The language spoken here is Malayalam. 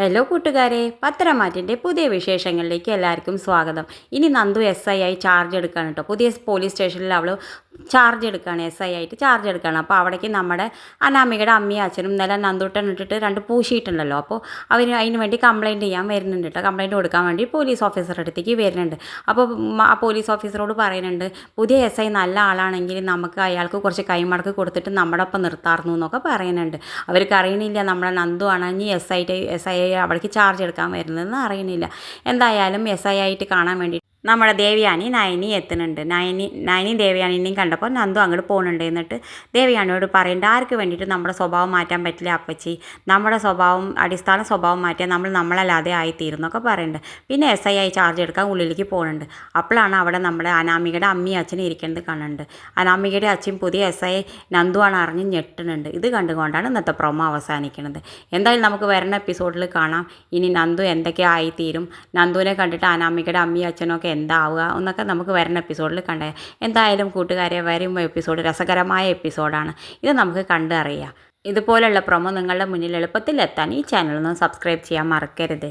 ഹലോ കൂട്ടുകാരെ. പത്തരമാറ്റിന്റെ പുതിയ വിശേഷങ്ങളിലേക്ക് എല്ലാവർക്കും സ്വാഗതം. ഇനി നന്ദു എസ് ഐ ആയി ചാർജ് എടുക്കുകയാണ് കേട്ടോ. പുതിയ പോലീസ് സ്റ്റേഷനിൽ അവൾ ചാർജ് എടുക്കുകയാണ് എസ് ഐ ആയിട്ട് ചാർജ് എടുക്കുകയാണ്. അപ്പോൾ അവിടേക്ക് നമ്മുടെ അനാമികയുടെ അമ്മയും അച്ഛനും നില നന്ദുട്ടൻ ഇട്ടിട്ട് രണ്ട് പൂശിയിട്ടുണ്ടല്ലോ. അപ്പോൾ അവർ അതിന് വേണ്ടി കംപ്ലയിന്റ് ചെയ്യാൻ വരുന്നുണ്ട് കേട്ടോ. കംപ്ലയിന്റ് കൊടുക്കാൻ വേണ്ടി പോലീസ് ഓഫീസറുടെ അടുത്തേക്ക് വരുന്നുണ്ട്. അപ്പോൾ ആ പോലീസ് ഓഫീസറോട് പറയുന്നുണ്ട് പുതിയ എസ് ഐ നല്ല ആളാണെങ്കിൽ നമുക്ക് അയാൾക്ക് കുറച്ച് കൈമടക്ക് കൊടുത്തിട്ട് നമ്മുടെ ഒപ്പം നിർത്താറുന്നു എന്നൊക്കെ പറയുന്നുണ്ട്. അവർക്ക് അറിയണില്ല നമ്മുടെ നന്ദു ആണ് ഇനി എസ് ഐ എസ് ഐ അവിടേക്ക് ചാർജ് എടുക്കാൻ വരുന്നതെന്ന് അറിയണില്ല. എന്തായാലും എസ് ഐ ആയിട്ട് കാണാൻ വേണ്ടി നമ്മുടെ ദേവയാനി നയനി എത്തുന്നുണ്ട്. നയനി നയനി ദേവയാനിനെയും കണ്ടപ്പോൾ നന്ദു അങ്ങോട്ട് പോകുന്നുണ്ട് എന്നിട്ട് ദേവയാനിയോട് പറയുന്നുണ്ട് ആർക്ക് വേണ്ടിയിട്ട് നമ്മുടെ സ്വഭാവം മാറ്റാൻ പറ്റില്ല അപ്പച്ചി? നമ്മുടെ സ്വഭാവം അടിസ്ഥാന സ്വഭാവം മാറ്റിയാൽ നമ്മൾ നമ്മളല്ലാതെ ആയിത്തീരും എന്നൊക്കെ പറയുന്നുണ്ട് പിന്നെ എസ് ഐ ആയി ചാർജ് എടുക്കാൻ ഉള്ളിലേക്ക് പോകുന്നുണ്ട്. അപ്പോഴാണ് അവിടെ നമ്മുടെ അനാമികയുടെ അമ്മയും അച്ഛനും ഇരിക്കുന്നത് കാണുന്നുണ്ട് അനാമികയുടെ അച്ഛൻ പുതിയ എസ് ഐ നന്ദുവാണ് അറിഞ്ഞ് ഞെട്ടുന്നുണ്ട്. ഇത് കണ്ടുകൊണ്ടാണ് ഇന്നത്തെ പ്രൊമോ അവസാനിക്കുന്നത്. എന്തായാലും നമുക്ക് വരുന്ന എപ്പിസോഡിൽ കാണാം. ഇനി നന്ദു എന്തൊക്കെ ആയിത്തീരും? നന്ദുവിനെ കണ്ടിട്ട് അനാമികയുടെ അമ്മയും അച്ഛനൊക്കെ എന്താവുക എന്നൊക്കെ നമുക്ക് വരുന്ന എപ്പിസോഡിൽ കണ്ട. എന്തായാലും കൂട്ടുകാരെ വരും എപ്പിസോഡ് രസകരമായ എപ്പിസോഡാണ് ഇത് നമുക്ക് കണ്ടറിയാം ഇതുപോലുള്ള പ്രൊമോ നിങ്ങളുടെ മുന്നിൽ എളുപ്പത്തിൽ എത്താൻ ഈ ചാനൽ ഒന്ന് സബ്സ്ക്രൈബ് ചെയ്യാൻ മറക്കരുത്.